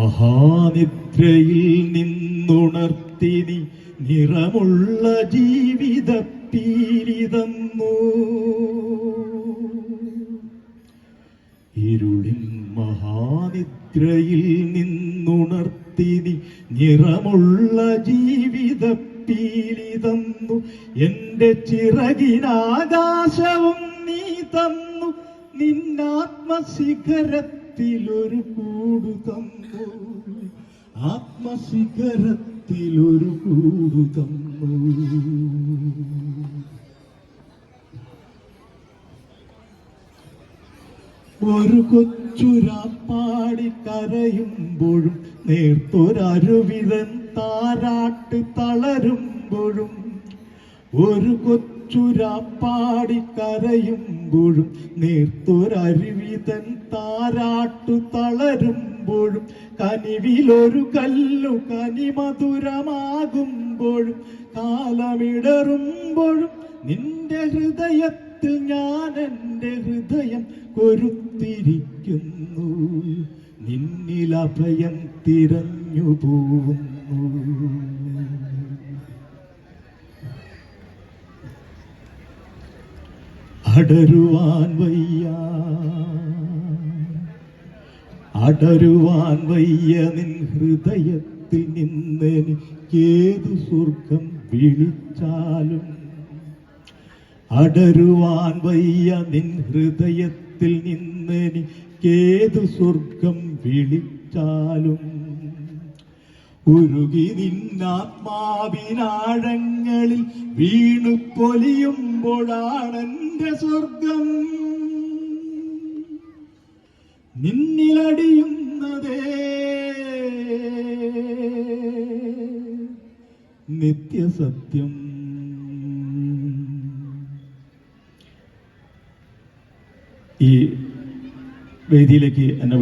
മഹാനിദ്രയിൽ നിന്നുണർത്തി നീ നിറമുള്ള ജീവിത പീരിതന്നു ഇരുളിൻ മഹാനിദ്രയിൽ നിന്നുണർത്തി നീ നിറമുള്ള ജീവിത പീരിതന്നു എന്റെ ചിറകിനാകാശവും നീ തന്നു. നിന്നാത്മശിഖരത്തിലൊരു കൂടു തന്നു ആത്മശിഖരത്തിലൊരു കൂടു തന്നു ഒരു കൊച്ചുരാപ്പാടി കരയുമ്പോഴും നേർത്തൊരരുവിതൻ താരാട്ട് തളരുമ്പോഴും ഒരു കൊച്ചുരാപ്പാടി കരയുമ്പോഴും നേർത്തൊരരുവിതൻ താരാട്ടു തളരുമ്പോഴും കനിവിലൊരു കല്ലു കനി മധുരമാകുമ്പോഴും കാലമിടറുമ്പോഴും നിന്റെ ഹൃദയത്തിൽ ഞാൻ എന്റെ ഹൃദയം കൊരുത്തിരിക്കുന്നു. നിന്നിൽ അഭയം തിരഞ്ഞു പോകുന്നു അടരുവാൻ വയ്യ. അടരുവാൻ വയ്യ നിൻ ഹൃദയത്തിൽ നിന്നെനിക്കേതു സ്വർഗം വിളിച്ചാലും. അടരുവാൻ വയ്യ നിൻ ഹൃദയത്തിൽ നിന്നെനിക്കേതു സ്വർഗം വിളിച്ചാലും. ഉരുകി നിന്നാത്മാവിനാഴങ്ങളിൽ വീണു പൊലിയുമ്പോഴാണെന്റെ സ്വർഗം. നിന്നിലടിയുന്നതേ. നിത്യസത്യം. ഈ വേദിയിലേക്ക് എന്നെ